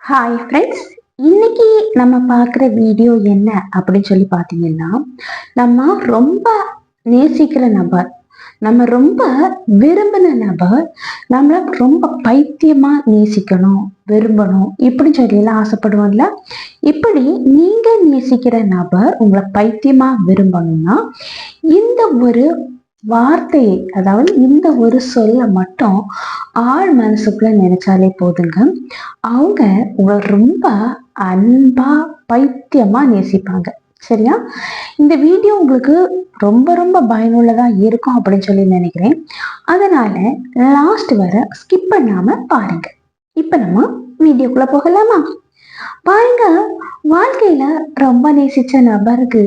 Hi friends இன்னைக்கு நம்ம பார்க்குற வீடியோ என்ன அப்படின்னு சொல்லி பார்த்தீங்கன்னா நம்ம ரொம்ப நேசிக்கிற நபர் நம்ம ரொம்ப விரும்பின நபர் நம்மளை ரொம்ப பைத்தியமா நேசிக்கணும் விரும்பணும் இப்படி சொல்லிலாம் ஆசைப்படுவோம்ல. இப்படி நீங்க நேசிக்கிற நபர் உங்களை பைத்தியமா விரும்பணும்னா இந்த ஒரு வார்த்தையை அதாவது இந்த ஒரு சொல்ல மட்டும் ஆள் மனசுக்குள்ள நினைச்சாலே போதுங்க. அவங்க ரொம்ப அன்பா பைத்தியமா நேசிப்பாங்க. சரியா? இந்த வீடியோ உங்களுக்கு ரொம்ப ரொம்ப பயனுள்ளதா இருக்கும் அப்படின்னு சொல்லி நினைக்கிறேன். அதனால லாஸ்ட் வர ஸ்கிப் பண்ணாம பாருங்க. இப்ப நம்ம வீடியோக்குள்ள போகலாமா? பாருங்க வாழ்க்கையில ரொம்ப நேசிச்ச நபருக்கு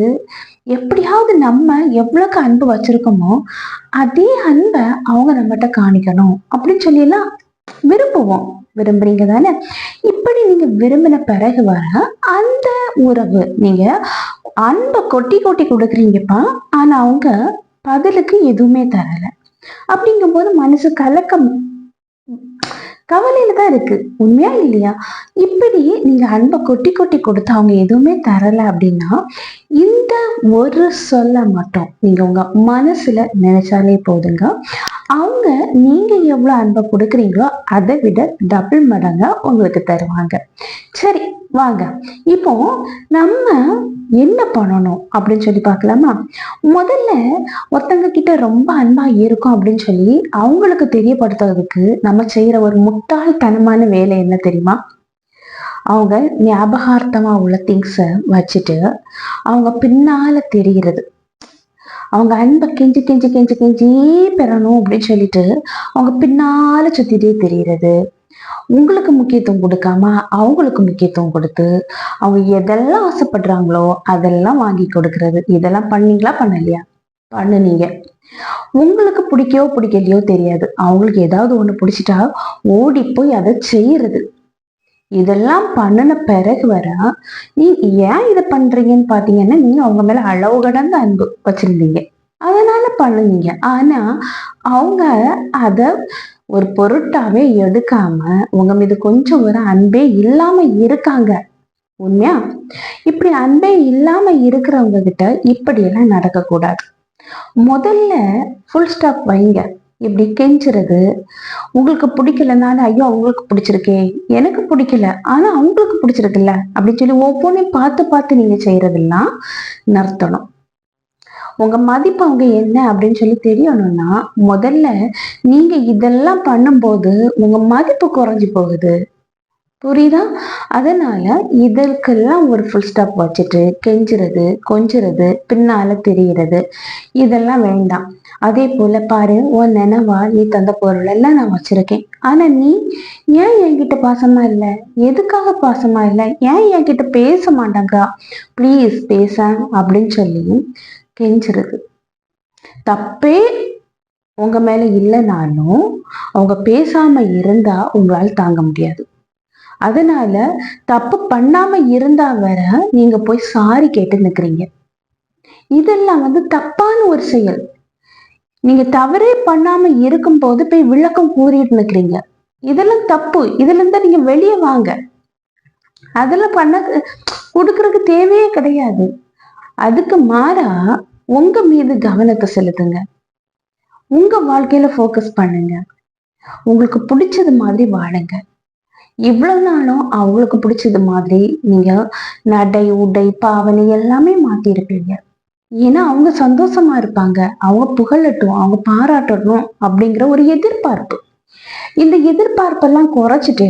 எப்படியாவது நம்ம எவ்வளவுக்கு அன்பு வச்சிருக்கோமோ அதே அன்பை அவங்க நம்மகிட்ட காணிக்கணும். அப்படின்னு சொல்லியெல்லாம் விரும்புவோம். விரும்புறீங்க தானே இப்படி நீங்க விரும்பின பிறகு வர அந்த உறவு நீங்க அன்பை கொட்டி கொட்டி கொடுக்குறீங்கப்பா. ஆனா அவங்க பதிலுக்கு எதுவுமே தரல. அப்படிங்கும்போது மனசு கலக்கம் கவலையில தான் இருக்கு. உண்மையா இல்லையா? இப்படி நீங்க அன்பை கொட்டி கொட்டி கொடுத்து அவங்க எதுவுமே தரல அப்படின்னா இந்த ஒரு சொல்ல மட்டும் நீங்க உங்க மனசுல நினைச்சாலே போதுங்க. அவங்க நீங்க எவ்வளவு அன்பை கொடுக்குறீங்களோ அதை விட டபுள் மடங்கா உங்களுக்கு தருவாங்க. சரி வாங்க. இப்போ நம்ம என்ன பண்ணணும் அப்படின்னு சொல்லி பார்க்கலாமா? முதல்ல ஒருத்தங்க கிட்ட ரொம்ப அன்பா இருக்கும் அப்படின்னு சொல்லி அவங்களுக்கு தெரியப்படுத்துறதுக்கு நம்ம செய்யற ஒரு முட்டாள்தனமான வேலை என்ன தெரியுமா? அவங்க ஞாபகார்த்தமா உள்ள திங்ஸை வச்சுட்டு அவங்க பின்னால தெரிகிறது. அவங்க அன்பை கெஞ்சி கெஞ்சி கெஞ்சி கெஞ்சி பெறணும் அப்படின்னு சொல்லிட்டு அவங்க பின்னால சுத்திட்டே தெரிகிறது உங்களுக்கு முக்கியத்துவம் கொடுக்காம அவங்களுக்கு முக்கியத்துவம் கொடுத்து அவங்க எதெல்லாம் ஆசைப்படுறாங்களோ அதெல்லாம் வாங்கி கொடுக்கறது. இதெல்லாம் பண்ணீங்களா? பண்ணலையா? பண்ணுனீங்க. உங்களுக்கு பிடிக்கவோ பிடிக்கலையோ தெரியாது. அவங்களுக்கு ஏதாவது ஒண்ணு பிடிச்சிட்டா ஓடி போய் அதை செய்யறது. இதெல்லாம் பண்ணின பிறகு வர நீ ஏன் இதை பண்றீங்கன்னு பாத்தீங்கன்னா நீங்க அவங்க மேல அளவு கடந்த அன்பு வச்சிருந்தீங்க. அதனால பண்ணுவீங்க. ஆனா அவங்க அத ஒரு பொருட்டாவே எடுக்காம உங்க மீது கொஞ்சம் ஒரு அன்பே இல்லாம இருக்காங்க. உண்மையா? இப்படி அன்பே இல்லாம இருக்கிறவங்க கிட்ட இப்படி எல்லாம் நடக்கக்கூடாது. முதல்ல ஃபுல் ஸ்டாப் வைங்க. இப்படி கெஞ்சுறது? உங்களுக்கு பிடிக்கலனால ஐயோ அவங்களுக்கு பிடிச்சிருக்கே. எனக்கு பிடிக்கல ஆனா அவங்களுக்கு பிடிச்சிருக்குல்ல அப்படின்னு சொல்லி ஒவ்வொன்றையும் பார்த்து பார்த்து நீங்க செய்யறதெல்லாம் நிறுத்தணும். உங்க மதிப்பு அவங்க என்ன அப்படின்னு சொல்லி தெரியணும்னா முதல்ல நீங்க இதெல்லாம் பண்ணும்போது உங்க மதிப்பு குறைஞ்சு போகுது. புரியுதா? அதனால இதற்கெல்லாம் ஒரு ஃபுல் ஸ்டாப் வச்சுட்டு கெஞ்சுறது கொஞ்சுறது பின்னால தெரிகிறது இதெல்லாம் வேண்டாம். அதே போல பாரு உன் நினைவா நீ தந்த பொருள் எல்லாம் நான் வச்சிருக்கேன். ஆனா நீ ஏன் என்கிட்ட பாசமா இல்ல? எதுக்காக பாசமா இல்ல? ஏன் என்கிட்ட பேச மாட்டாங்க? ப்ளீஸ் பேச அப்படின்னு சொல்லி கெஞ்சுறது. தப்பே உங்க மேல இல்லைனாலும் அவங்க பேசாம இருந்தா உங்களால் தாங்க முடியாது. அதனால தப்பு பண்ணாம இருந்தா வர நீங்க போய் சாரி கேட்டு நிக்கிறீங்க. இதெல்லாம் வந்து தப்பான ஒரு செயல். நீங்க தவறே பண்ணாம இருக்கும் போது போய் விளக்கம் கூறிட்டு நிக்கிறீங்க. இதெல்லாம் தப்பு. இதுல இருந்தா நீங்க வெளியே வாங்க. அதெல்லாம் பண்ண கொடுக்கறதுக்கு தேவையே கிடையாது. அதுக்கு மாறா உங்க மீது கவனத்தை செலுத்துங்க. உங்க வாழ்க்கையில ஃபோக்கஸ் பண்ணுங்க. உங்களுக்கு பிடிச்சது மாதிரி வாழுங்க. இவ்வளவு நாளும் அவங்களுக்கு பிடிச்சது மாதிரி நீங்க நடை உடை பாவனை எல்லாமே மாத்திருக்கீங்க. ஏன்னா அவங்க சந்தோஷமா இருப்பாங்க. அவங்க புகழட்டும் அவங்க பாராட்டணும் அப்படிங்கிற ஒரு எதிர்பார்ப்பு. இந்த எதிர்பார்ப்பெல்லாம் குறைச்சிட்டு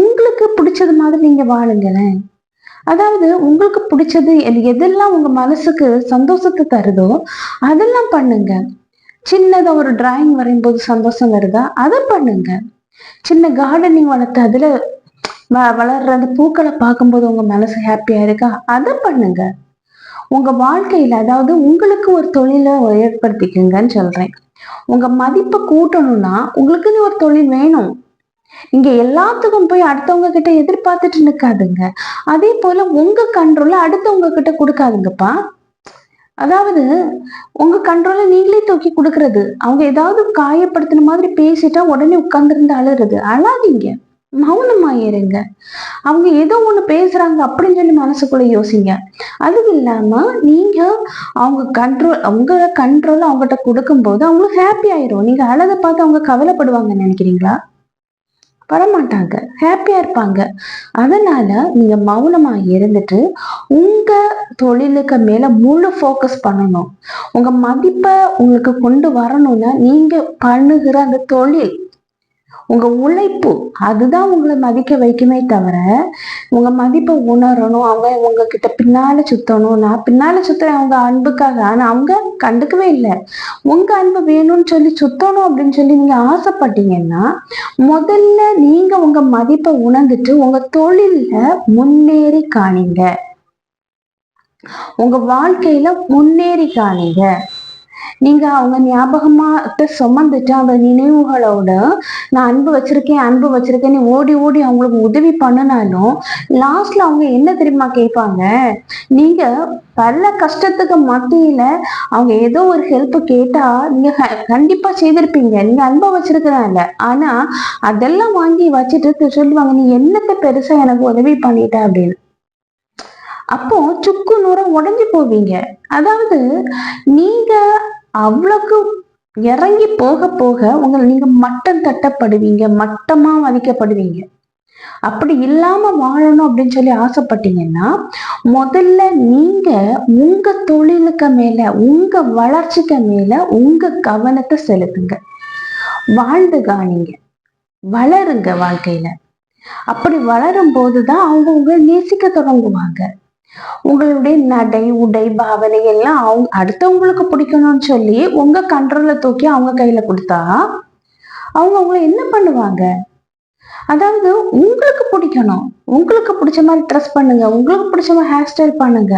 உங்களுக்கு பிடிச்சது மாதிரி நீங்க வாழுங்களேன். அதாவது உங்களுக்கு பிடிச்சது எதெல்லாம் உங்க மனசுக்கு சந்தோஷத்தை தருதோ அதெல்லாம் பண்ணுங்க. சின்னதா ஒரு டிராயிங் வரையும் போது சந்தோஷம் வருதா? அதை பண்ணுங்க. சின்ன கார்டனிங் வளர்த்து அதுல வளர்ற அந்த பூக்களை பார்க்கும்போது உங்க மனசு ஹாப்பியா இருக்கா? அதை பண்ணுங்க. உங்க வாழ்க்கையில அதாவது உங்களுக்கு ஒரு தொழிலை ஏற்படுத்திக்கங்கன்னு சொல்றேன். உங்க மதிப்பை கூட்டணும்னா உங்களுக்குன்னு ஒரு தொழில் வேணும். இங்க எல்லாத்துக்கும் போய் அடுத்தவங்க கிட்ட எதிர்பார்த்துட்டு நிக்காதுங்க. அதே போல உங்க கண்ட்ரோல அடுத்தவங்க கிட்ட கொடுக்காதுங்கப்பா. அதாவது உங்க கண்ட்ரோல நீங்களே தூக்கி கொடுக்கறது. அவங்க ஏதாவது காயப்படுத்தின மாதிரி பேசிட்டா உடனே உட்கார்ந்துருந்து அழுறது. அழாதீங்க. மௌனமா இருங்க. அவங்க ஏதோ ஒண்ணு பேசுறாங்க அப்படின்னு சொல்லி மனசுக்குள்ள யோசிங்க. அதுவும் இல்லாம நீங்க அவங்க கண்ட்ரோல் அவங்க கண்ட்ரோல் அவங்ககிட்ட கொடுக்கும்போது அவங்களுக்கு ஹாப்பி ஆயிரும். நீங்க அழகை பார்த்து அவங்க கவலைப்படுவாங்க நினைக்கிறீங்களா? வரமாட்டாங்க. ஹாப்பியா இருப்பாங்க. அதனால நீங்க மௌனமா இருந்துட்டு உங்க தொழிலுக்கு மேல முழு ஃபோக்கஸ் பண்ணணும். உங்க மதிப்பை உங்களுக்கு கொண்டு வரணும்னா நீங்க பண்ணுகிற அந்த தொழில் உங்க உழைப்பு அதுதான் உங்களை மதிக்க வைக்குமே தவிர உங்க மதிப்பை உணரணும் அவங்க உங்ககிட்ட பின்னால சுத்தணும். நான் பின்னால சுத்துறேன் அவங்க அன்புக்காக. ஆனா அவங்க கண்டுக்கவே இல்லை. உங்க அன்பு வேணும்னு சொல்லி சுத்தணும் அப்படின்னு சொல்லி நீங்க ஆசைப்பட்டீங்கன்னா முதல்ல நீங்க உங்க மதிப்பை உணர்ந்துட்டு உங்க தொழில்ல முன்னேறி காணீங்க. உங்க வாழ்க்கையில முன்னேறி காணீங்க. நீங்க அவங்க ஞாபகமா சுமந்துட்டு அந்த நினைவுகளோட நான் அன்பு வச்சிருக்கேன் அன்பு வச்சிருக்கேன்னு ஓடி ஓடி அவங்களுக்கு உதவி பண்ணினாலும் லாஸ்ட்ல அவங்க என்ன தெரியுமா கேட்பாங்க? நீங்க பல கஷ்டத்துக்கு மத்தியில அவங்க ஏதோ ஒரு ஹெல்ப் கேட்டா நீங்க கண்டிப்பா செய்திருப்பீங்க. நீங்க அன்பை வச்சிருக்கிறனால ஆனா அதெல்லாம் வாங்கி வச்சுட்டு சொல்லுவாங்க நீ என்னத்தை பெருசா எனக்கு உதவி பண்ணிட்ட? அப்படின்னு. அப்போ சுக்கு நூறம் உடஞ்சி போவீங்க. அதாவது நீங்க அவ்வளோக்கு இறங்கி போக போக உங்களை நீங்க மட்டம் தட்டப்படுவீங்க மட்டமா மதிக்கப்படுவீங்க. அப்படி இல்லாம வாழணும் அப்படின்னு சொல்லி ஆசைப்பட்டீங்கன்னா முதல்ல நீங்க உங்க தொழிலுக்கு மேல உங்க வளர்ச்சிக்கு மேல உங்க கவனத்தை செலுத்துங்க. வாழ்ந்து காணிங்க. வளருங்க வாழ்க்கையில. அப்படி வளரும் போதுதான் அவங்க உங்களை நேசிக்க தொடங்குவாங்க. உங்களுடைய நடை உடை பாவனை எல்லாம் அவங்க அடுத்தவங்களுக்கு பிடிக்கணும்னு சொல்லி உங்க கண்ட்ரோல தூக்கி அவங்க கையில கொடுத்தா அவங்க உங்களை என்ன பண்ணுவாங்க? அதாவது உங்களுக்கு பிடிக்கணும். உங்களுக்கு பிடிச்ச மாதிரி ட்ரெஸ் பண்ணுங்க. உங்களுக்கு பிடிச்ச மாதிரி ஹேர் ஸ்டைல் பண்ணுங்க.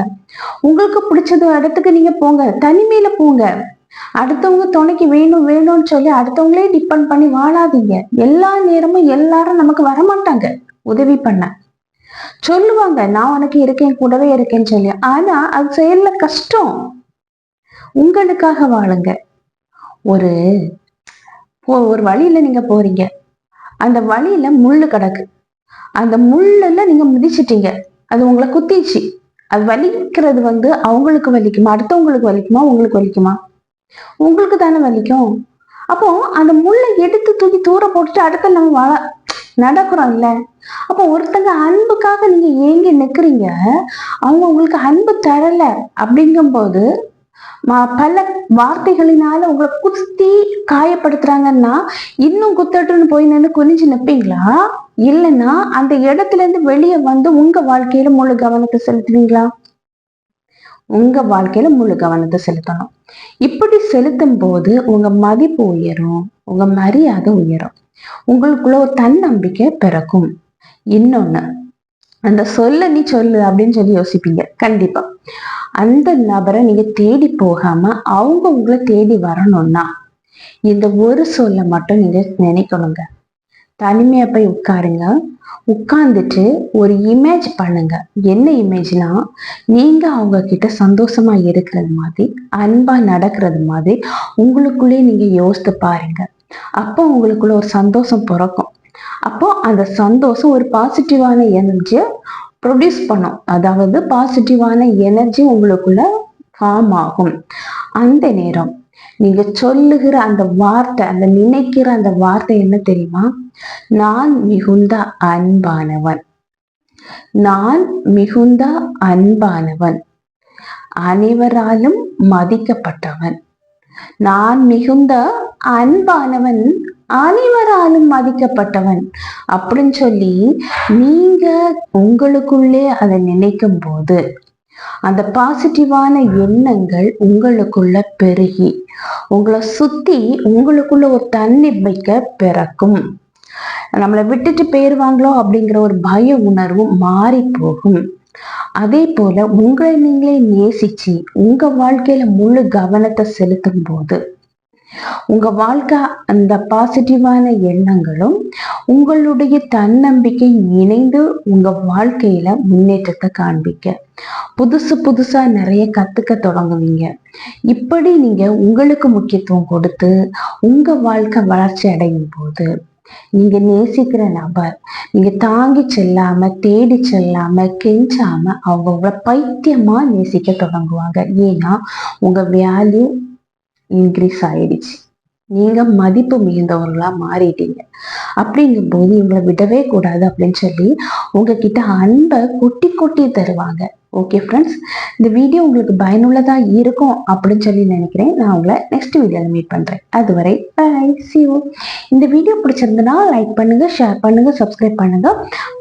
உங்களுக்கு பிடிச்சது இடத்துக்கு நீங்க போங்க. தனிமையில போங்க. அடுத்தவங்க துணைக்கு வேணும் வேணும்னு சொல்லி அடுத்தவங்களே டிபெண்ட் பண்ணி வாழாதீங்க. எல்லா நேரமும் எல்லாரும் நமக்கு வரமாட்டாங்க. உதவி பண்ண. சொல்லுவாங்க நான் உனக்கு இருக்கேன் கூடவே இருக்கேன்னு சொல்லி. ஆனா அது செயல்ல கஷ்டம். உங்களுக்காக வாழுங்க. ஒரு ஒரு வழியில நீங்க போறீங்க. அந்த வழியில முள்ளு கிடக்கு. அந்த முள்ளுல நீங்க மிதிச்சிட்டீங்க. அது உங்களை குத்திச்சு அது வலிக்கிறது வந்து அவங்களுக்கு வலிக்குமா? அடுத்தவங்களுக்கு வலிக்குமா? உங்களுக்கு வலிக்குமா? உங்களுக்கு தானே வலிக்கும். அப்போ அந்த முள்ளை எடுத்து தூக்கி தூர போட்டுட்டு அடுத்த நம்ம வாழ நடக்கிறோம் இல்ல அப்போ ஒருத்தங்க அன்புக்காக நீங்க ஏங்கி நிக்கிறீங்க அவங்க உங்களுக்கு அன்பு தரல அப்படிங்கும்போது பல வார்த்தைகளினால உங்களை குத்தி காயப்படுத்துறாங்கன்னா இன்னும் குத்தட்டுன்னு போய் நின்று குனிஞ்சு நிப்பீங்களா? இல்லைன்னா அந்த இடத்துல இருந்து வெளியே வந்து உங்க வாழ்க்கையில முழு கவனத்தை செலுத்துவீங்களா? உங்க வாழ்க்கையில முழு கவனத்தை செலுத்தணும். இப்படி செலுத்தும் போது உங்க மதிப்பு உயரும் உங்க மரியாதை உயரும். உங்களுக்குள்ள ஒரு தன்னம்பிக்கை பிறக்கும். இன்னொன்னு அந்த சொல்ல நீ சொல்லு அப்படின்னு சொல்லி யோசிப்பீங்க. கண்டிப்பா. அந்த நபரை நீங்க தேடி போகாம அவங்க உங்களை தேடி வரணும்னா இந்த ஒரு சொல்ல மட்டும் நீங்க நினைக்கணுங்க. தனிமையா போய் உட்காருங்க. உட்கார்ந்துட்டு ஒரு இமேஜ் பண்ணுங்க. என்ன இமேஜ்னா நீங்க அவங்க கிட்ட சந்தோஷமா இருக்கிறது மாதிரி அன்பா நடக்கிறது மாதிரி உங்களுக்குள்ளே நீங்க யோசித்து பாருங்க. அப்போ உங்களுக்குள்ள ஒரு சந்தோஷம் பிறக்கும். அப்போ அந்த சந்தோஷம் ஒரு பாசிட்டிவான எனர்ஜியை ப்ரொடியூஸ் பண்ணும். அதாவது பாசிட்டிவான எனர்ஜி உங்களுக்குள்ள ஃபார்ம் ஆகும். அந்த நேரம் நீங்க சொல்லுகிற அந்த வார்த்தை அந்த நினைக்கிற அந்த வார்த்தை என்ன தெரியுமா? நான் மிகுந்த அன்பானவன். நான் மிகுந்த அன்பானவன். அனைவராலும் மதிக்கப்பட்டவன். நான் மிகுந்த அன்பானவன். அனைவராலும் மதிக்கப்பட்டவன். அப்படின்னு சொல்லி நீங்க உங்களுக்குள்ளே அதை நினைக்கும் போது அந்த பாசிட்டிவான எண்ணங்கள் உங்களுக்குள்ள பெருகி உங்களை சுத்தி உங்களுக்குள்ள ஒரு தன்னிமைக்க பிறக்கும். நம்மளை விட்டுட்டு போயிருவாங்களோ அப்படிங்கிற ஒரு பய உணர்வும் மாறி போகும். அதே போல உங்களை நீங்களே நேசிச்சு உங்க வாழ்க்கையில முழு கவனத்தை செலுத்தும் போது உங்க வாழ்க்கை அந்த பாசிட்டிவான எண்ணங்களும் உங்களுடைய தன்னம்பிக்கை இணைந்து உங்க வாழ்க்கையில முன்னேற்றத்தை காண்பிக்க. புதுசு புதுசா நிறைய கத்துக்க தொடங்குவீங்க. இப்படி நீங்க உங்களுக்கு முக்கியத்துவம் கொடுத்து உங்க வாழ்க்கை வளர்ச்சி அடையும் போது நீங்க நேசிக்கிற நபர் நீங்க தாங்கி செல்லாம தேடி செல்லாம கெஞ்சாம அவங்க உங்களை பைத்தியமா நேசிக்க தொடங்குவாங்க. ஏன்னா உங்க வேல்யூ ingresar eles. நீங்க மதிப்பு மிகுந்தவர்களா மாறிட்டீங்க. அப்படிங்கும் போது இவங்களை விடவே கூடாது அப்படின்னு சொல்லி உங்ககிட்ட அன்பை கொட்டி கொட்டி தருவாங்க. ஓகே ஃப்ரெண்ட்ஸ் இந்த வீடியோ உங்களுக்கு பயனுள்ளதா இருக்கும் அப்படின்னு சொல்லி நினைக்கிறேன். நான் உங்களை நெக்ஸ்ட் வீடியோவில் மீட் பண்றேன். அதுவரை பை சியூ இந்த வீடியோ பிடிச்சிருந்தனா லைக் பண்ணுங்க ஷேர் பண்ணுங்க சப்ஸ்கிரைப் பண்ணுங்க.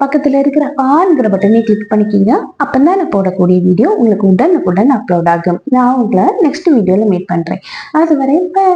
பக்கத்துல இருக்கிற ஆன்கிற பட்டனை கிளிக் பண்ணிக்கிங்க. அப்பதான் நான் போடக்கூடிய வீடியோ உங்களுக்கு உடனுக்குடன் அப்லோட் ஆகும். நான் உங்களை நெக்ஸ்ட் வீடியோவில் மீட் பண்றேன். அதுவரை பை